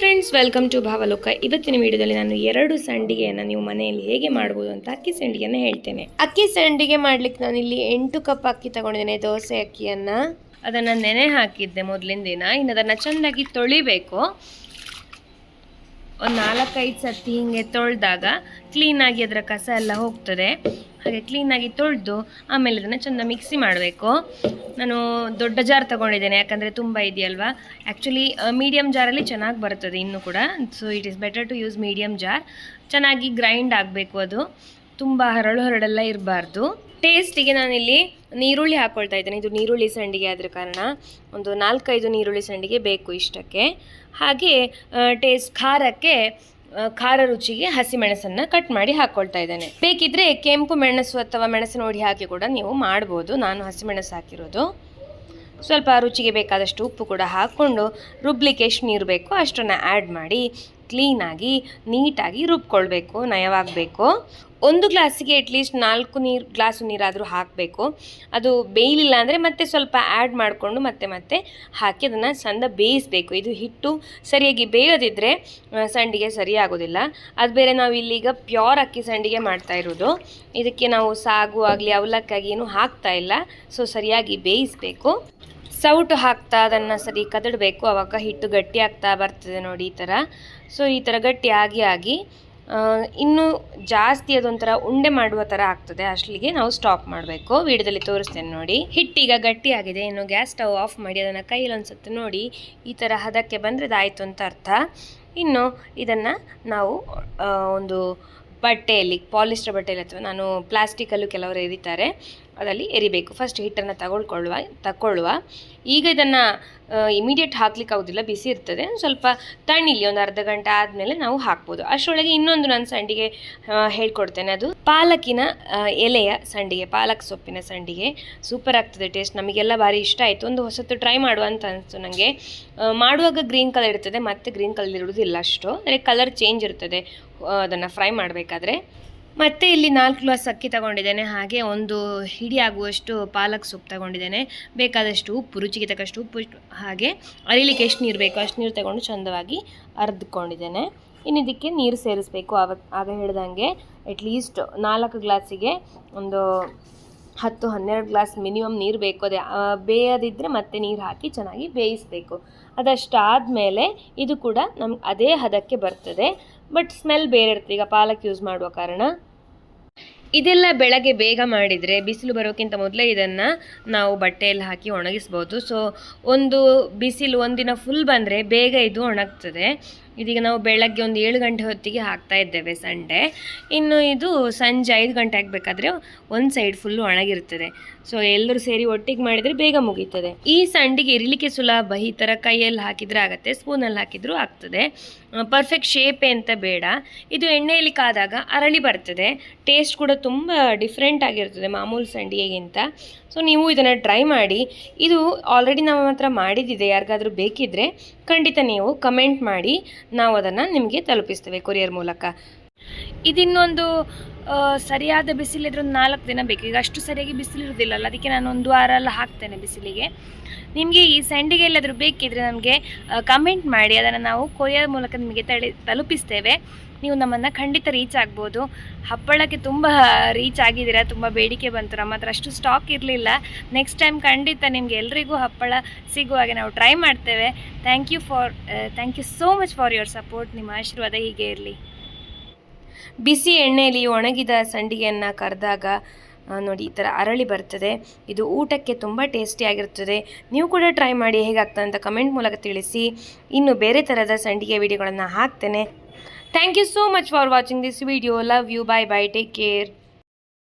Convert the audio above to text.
Friends welcome to Bhavaloka ಇವತ್ತಿನ ವಿಡಿಯೋದಲ್ಲಿ ನಾನು ಎರಡು ಸಂಡಿಗೆಯನ್ನು ನೀವು ಮನೆಯಲ್ಲಿ ಹೇಗೆ ಮಾಡ್ಬೋದು ಅಂತ ಅಕ್ಕಿ ಸಂಡಿಗೆಯನ್ನು ಹೇಳ್ತೇನೆ. ಅಕ್ಕಿ ಸಂಡಿಗೆ ಮಾಡ್ಲಿಕ್ಕೆ ನಾನು ಇಲ್ಲಿ ಎಂಟು ಕಪ್ ಅಕ್ಕಿ ತಗೊಂಡಿದ್ದೇನೆ ದೋಸೆ ಅಕ್ಕಿಯನ್ನು. ಅದನ್ನು ನೆನೆ ಹಾಕಿದ್ದೆ ಮೊದಲಿನ ದಿನ. ಇನ್ನು ಅದನ್ನು ಚೆನ್ನಾಗಿ ತೊಳಿಬೇಕು. ಒಂದು ನಾಲ್ಕೈದು ಸತಿ ಹೀಗೆ ತೊಳೆದಾಗ ಕ್ಲೀನಾಗಿ ಅದರ ಕಸ ಎಲ್ಲ ಹೋಗ್ತದೆ. ಹಾಗೆ ಕ್ಲೀನಾಗಿ ತೊಳೆದು ಆಮೇಲೆ ಅದನ್ನು ಚೆಂದ ಮಿಕ್ಸಿ ಮಾಡಬೇಕು. ನಾನು ದೊಡ್ಡ ಜಾರ್ ತಗೊಂಡಿದ್ದೇನೆ, ಯಾಕಂದರೆ ತುಂಬ ಇದೆಯಲ್ವಾ? ಆ್ಯಕ್ಚುಲಿ ಮೀಡಿಯಮ್ ಜಾರಲ್ಲಿ ಚೆನ್ನಾಗಿ ಬರ್ತದೆ ಇನ್ನೂ ಕೂಡ. So it is better to use medium jar ಚೆನ್ನಾಗಿ ಗ್ರೈಂಡ್ ಆಗಬೇಕು ಅದು. ತುಂಬ ಹರಳು ಹರಳೆಲ್ಲ ಇರಬಾರ್ದು. ಟೇಸ್ಟಿಗೆ ನಾನಿಲ್ಲಿ ನೀರುಳ್ಳಿ ಹಾಕ್ಕೊಳ್ತಾ ಇದ್ದೇನೆ. ಇದು ನೀರುಳ್ಳಿ ಸಂಡಿಗೆ ಆದ ಕಾರಣ. ಒಂದು ನಾಲ್ಕೈದು ನೀರುಳ್ಳಿ ಸಂಡಿಗೆ ಬೇಕು ಇಷ್ಟಕ್ಕೆ. ಹಾಗೆ ಟೇಸ್ಟ್ ಖಾರಕ್ಕೆ ಖಾರ ರುಚಿಗೆ ಹಸಿಮೆಣಸನ್ನು ಕಟ್ ಮಾಡಿ ಹಾಕ್ಕೊಳ್ತಾ ಇದ್ದೇನೆ. ಬೇಕಿದ್ರೆ ಕೆಂಪು ಮೆಣಸು ಅಥವಾ ಮೆಣಸಿನ ಹುಡಿ ಹಾಕಿ ಕೂಡ ನೀವು ಮಾಡ್ಬೋದು. ನಾನು ಹಸಿಮೆಣಸು ಹಾಕಿರೋದು. ಸ್ವಲ್ಪ ರುಚಿಗೆ ಬೇಕಾದಷ್ಟು ಉಪ್ಪು ಕೂಡ ಹಾಕ್ಕೊಂಡು ರುಬ್ಲಿಕ್ಕೆ ಎಷ್ಟು ನೀರು ಬೇಕೋ ಅಷ್ಟನ್ನು ಆ್ಯಡ್ ಮಾಡಿ ಕ್ಲೀನಾಗಿ ನೀಟಾಗಿ ರುಬ್ಕೊಳ್ಬೇಕು, ನಯವಾಗಬೇಕು. ಒಂದು ಗ್ಲಾಸಿಗೆ ಅಟ್ಲೀಸ್ಟ್ ನಾಲ್ಕು ನೀರು, ಗ್ಲಾಸು ನೀರಾದರೂ ಹಾಕಬೇಕು. ಅದು ಬೇಯಲಿಲ್ಲ ಅಂದರೆ ಮತ್ತೆ ಸ್ವಲ್ಪ ಆ್ಯಡ್ ಮಾಡಿಕೊಂಡು ಮತ್ತೆ ಮತ್ತೆ ಹಾಕಿ ಅದನ್ನು ಚಂದ ಬೇಯಿಸಬೇಕು. ಇದು ಹಿಟ್ಟು ಸರಿಯಾಗಿ ಬೇಯೋದಿದ್ದರೆ ಸಂಡಿಗೆ ಸರಿಯಾಗೋದಿಲ್ಲ ಅದು ಬೇರೆ ನಾವು ಇಲ್ಲಿಗ ಪ್ಯೂರ್ ಅಕ್ಕಿ ಸಂಡಿಗೆ ಮಾಡ್ತಾ ಇರೋದು. ಇದಕ್ಕೆ ನಾವು ಸಾಗು ಆಗಲಿ, ಅವಲಕ್ಕಾಗಿ ಏನು ಹಾಕ್ತಾ ಇಲ್ಲ. ಸೊ ಸರಿಯಾಗಿ ಬೇಯಿಸಬೇಕು. ಸೌಟು ಹಾಕ್ತಾ ಅದನ್ನು ಸರಿ ಕದಡಬೇಕು ಆವಾಗ ಹಿಟ್ಟು ಗಟ್ಟಿ ಆಗ್ತಾ ಬರ್ತದೆ ನೋಡಿ ಈ ಥರ ಸೊ ಈ ಥರ ಗಟ್ಟಿ ಆಗಿ ಆಗಿ ಇನ್ನೂ ಜಾಸ್ತಿ ಅದೊಂಥರ ಉಂಡೆ ಮಾಡುವ ಥರ ಆಗ್ತದೆ ಅಷ್ಟಲಿಗೆ ನಾವು ಸ್ಟಾಪ್ ಮಾಡಬೇಕು. ವಿಡಿಯೋದಲ್ಲಿ ತೋರಿಸ್ತೇನೆ ನೋಡಿ. ಹಿಟ್ಟೀಗ ಗಟ್ಟಿಯಾಗಿದೆ ಇನ್ನು ಗ್ಯಾಸ್ ಸ್ಟವ್ ಆಫ್ ಮಾಡಿ ಅದನ್ನು ಕೈಯಲ್ಲಿ ಒಂದು ನೋಡಿ ಈ ಥರ ಹದಕ್ಕೆ ಬಂದರೆ ಅದಾಯಿತು ಅಂತ ಅರ್ಥ. ಇನ್ನು ಇದನ್ನು ನಾವು ಒಂದು ಬಟ್ಟೆಯಲ್ಲಿ, ಪಾಲಿಸ್ಟರ್ ಬಟ್ಟೆಯಲ್ಲಿ ಅಥವಾ ನಾನು ಪ್ಲಾಸ್ಟಿಕಲ್ಲೂ ಕೆಲವರು ಎರಿತಾರೆ, ಅದರಲ್ಲಿ ಎರಿಬೇಕು. ಫಸ್ಟ್ ಹಿಟ್ಟನ್ನು ತಗೊಳ್ಕೊಳ್ಳುವ ತಗೊಳ್ಳುವ ಈಗ ಇದನ್ನು ಇಮಿಡಿಯೇಟ್ ಹಾಕ್ಲಿಕ್ಕೆ ಆಗೋದಿಲ್ಲ ಬಿಸಿ ಇರ್ತದೆ. ಸ್ವಲ್ಪ ತಣ್ಣಿಲಿ ಒಂದು ಅರ್ಧ ಗಂಟೆ ಆದಮೇಲೆ ನಾವು ಹಾಕ್ಬೋದು. ಅಷ್ಟರೊಳಗೆ ಇನ್ನೊಂದು ನಾನು ಸಂಡಿಗೆ ಹೇಳ್ಕೊಡ್ತೇನೆ. ಅದು ಪಾಲಕಿನ ಎಲೆಯ ಸಂಡಿಗೆ, ಪಾಲಕ್ ಸೊಪ್ಪಿನ ಸಂಡಿಗೆ. ಸೂಪರ್ ಆಗ್ತದೆ ಟೇಸ್ಟ್ ನಮಗೆಲ್ಲ ಭಾರಿ ಇಷ್ಟ ಆಯಿತು. ಒಂದು ಹೊಸತು ಟ್ರೈ ಮಾಡುವ ಅಂತ ಅನಿಸ್ತು ನನಗೆ ಮಾಡುವಾಗ ಗ್ರೀನ್ ಕಲರ್ ಇರ್ತದೆ, ಮತ್ತೆ ಗ್ರೀನ್ ಕಲರ್ ಇರುವುದಿಲ್ಲ ಅಷ್ಟು. ಅಂದರೆ ಕಲರ್ ಚೇಂಜ್ ಇರ್ತದೆ. ಅದನ್ನು ಫ್ರೈ ಮಾಡಬೇಕಾದ್ರೆ. ಮತ್ತೆ ಇಲ್ಲಿ ನಾಲ್ಕು ಗ್ಲಾಸ್ ಅಕ್ಕಿ ತಗೊಂಡಿದ್ದೇನೆ, ಹಾಗೆ ಒಂದು ಹಿಡಿ ಆಗುವಷ್ಟು ಪಾಲಕ್ ಸೊಪ್ಪು ತಗೊಂಡಿದ್ದೇನೆ. ಬೇಕಾದಷ್ಟು ಉಪ್ಪು, ರುಚಿಗೆ ತಕ್ಕಷ್ಟು ಉಪ್ಪು ಹಾಗೆ ಅರಿಲಿಕ್ಕೆ ಎಷ್ಟು ನೀರು ಬೇಕೋ ಅಷ್ಟು ನೀರು ತಗೊಂಡು ಚಂದವಾಗಿ ಅರ್ದ್ಕೊಂಡಿದ್ದೇನೆ. ಇನ್ನು ಇದಕ್ಕೆ ನೀರು ಸೇರಿಸಬೇಕು ಆವಾಗ ಆಗ ಹೇಳ್ದಂಗೆ ಅಟ್ಲೀಸ್ಟ್ ನಾಲ್ಕು ಗ್ಲಾಸಿಗೆ ಒಂದು ಹತ್ತು, ಹನ್ನೆರಡು ಗ್ಲಾಸ್ ಮಿನಿಮಮ್ ನೀರು ಬೇಕು. ಅದೇ ಬೇಯೋದಿದ್ದರೆ ಮತ್ತೆ ನೀರು ಹಾಕಿ ಚೆನ್ನಾಗಿ ಬೇಯಿಸಬೇಕು. ಅದಷ್ಟಾದಮೇಲೆ ಇದು ಕೂಡ ನಮ್ಗೆ, ಅದೇ ಹದಕ್ಕೆ ಬರ್ತದೆ. ಬಟ್ ಸ್ಮೆಲ್ ಬೇರೆ ಇರ್ತದೆ ಈಗ ಪಾಲಕ್ ಯೂಸ್ ಮಾಡುವ ಕಾರಣ. ಇದೆಲ್ಲ ಬೆಳಗ್ಗೆ ಬೇಗ ಮಾಡಿದರೆ ಬಿಸಿಲು ಬರೋಕ್ಕಿಂತ ಮೊದಲೇ ಇದನ್ನು ನಾವು ಬಟ್ಟೆಯಲ್ಲಿ ಹಾಕಿ ಒಣಗಿಸ್ಬೋದು. ಸೊ ಒಂದು ಬಿಸಿಲು ಒಂದಿನ ಫುಲ್ ಬಂದರೆ ಬೇಗ ಇದು ಒಣಗ್ತದೆ. ಇದೀಗ ನಾವು ಬೆಳಗ್ಗೆ ಒಂದು ಏಳು ಗಂಟೆ ಹೊತ್ತಿಗೆ ಹಾಕ್ತಾ ಇದ್ದೇವೆ ಸಂಡೆ. ಇನ್ನು ಇದು ಸಂಜೆ ಐದು ಗಂಟೆ ಆಗಬೇಕಾದ್ರೆ ಒಂದು ಸೈಡ್ ಫುಲ್ಲು ಒಣಗಿರ್ತದೆ. ಸೊ ಎಲ್ಲರೂ ಸೇರಿ ಒಟ್ಟಿಗೆ ಮಾಡಿದರೆ ಬೇಗ ಮುಗೀತದೆ. ಈ ಸಂಡಿಗೆ ಇರಲಿಕ್ಕೆ ಸುಲಭ, ಈ ಥರ ಕೈಯಲ್ಲಿ ಹಾಕಿದರೆ ಆಗುತ್ತೆ, ಸ್ಪೂನಲ್ಲಿ ಹಾಕಿದರೂ ಆಗ್ತದೆ. ಪರ್ಫೆಕ್ಟ್ ಶೇಪೇ ಅಂತ ಬೇಡ. ಇದು ಎಣ್ಣೆಯಲ್ಲಿ ಕಾದಾಗ ಅರಳಿ ಬರ್ತದೆ. ಟೇಸ್ಟ್ ಕೂಡ ತುಂಬ ಡಿಫ್ರೆಂಟ್ ಆಗಿರ್ತದೆ ಮಾಮೂಲು ಸಂಡಿಗೆಗಿಂತ. ಸೊ ನೀವು ಇದನ್ನು ಟ್ರೈ ಮಾಡಿ. ಇದು ಆಲ್ರೆಡಿ ನಮ್ಮ ಹತ್ರ ಮಾಡಿದ್ದಿದೆ. ಯಾರಿಗಾದರೂ ಬೇಕಿದ್ದರೆ ಖಂಡಿತ ನೀವು ಕಮೆಂಟ್ ಮಾಡಿ. ನಾವು ಅದನ್ನು ನಿಮಗೆ ತಲುಪಿಸ್ತೇವೆ ಕೊರಿಯರ್ ಮೂಲಕ. ಇದಿನ್ನೊಂದು ಸರಿಯಾದ ಬಿಸಿಲಿದ್ರೆ ಒಂದು ನಾಲ್ಕು ದಿನ ಬೇಕು. ಈಗ ಅಷ್ಟು ಸರಿಯಾಗಿ ಬಿಸಿಲಿರೋದಿಲ್ಲಲ್ಲ, ಅದಕ್ಕೆ ನಾನು ಒಂದು ವಾರ ಎಲ್ಲ ಹಾಕ್ತೇನೆ ಬಿಸಿಲಿಗೆ. ನಿಮಗೆ ಈ ಸಂಡಿಗೆ ಎಲ್ಲಾದರೂ ಬೇಕಿದ್ರೆ ನಮಗೆ ಕಮೆಂಟ್ ಮಾಡಿ, ಅದನ್ನು ನಾವು ಕೊರಿಯರ್ ಮೂಲಕ ನಿಮಗೆ ತಡೆ ತಲುಪಿಸ್ತೇವೆ. ನೀವು ನಮ್ಮನ್ನು ಖಂಡಿತ ರೀಚ್ ಆಗ್ಬೋದು. ಹಪ್ಪಳಕ್ಕೆ ತುಂಬ ರೀಚ್ ಆಗಿದ್ದೀರಾ, ತುಂಬ ಬೇಡಿಕೆ ಬಂತು. ನಮ್ಮ ಹತ್ರ ಅಷ್ಟು ಸ್ಟಾಕ್ ಇರಲಿಲ್ಲ. ನೆಕ್ಸ್ಟ್ ಟೈಮ್ ಖಂಡಿತ ನಿಮಗೆ ಎಲ್ರಿಗೂ ಹಪ್ಪಳ ಸಿಗುವ ಹಾಗೆ ನಾವು ಟ್ರೈ ಮಾಡ್ತೇವೆ. Thank you for thank you so much for your support ನಿಮ್ಮ ಆಶೀರ್ವಾದ ಹೀಗೆ ಇರಲಿ. ಬಿಸಿ ಎಣ್ಣೆಯಲ್ಲಿ ಒಣಗಿದ ಸಂಡಿಗೆಯನ್ನು ಕರೆದಾಗ ನೋಡಿ ಈ ಥರ ಅರಳಿ ಬರ್ತದೆ. ಇದು ಊಟಕ್ಕೆ ತುಂಬ ಟೇಸ್ಟಿಯಾಗಿರ್ತದೆ ನೀವು ಕೂಡ ಟ್ರೈ ಮಾಡಿ ಹೇಗಾಗ್ತದೆ ಅಂತ ಕಮೆಂಟ್ ಮೂಲಕ ತಿಳಿಸಿ. ಇನ್ನು ಬೇರೆ ಥರದ ಸಂಡಿಗೆ ವಿಡಿಯೋಗಳನ್ನು ಹಾಕ್ತೇನೆ. Thank you so much for watching this video love you bye bye take care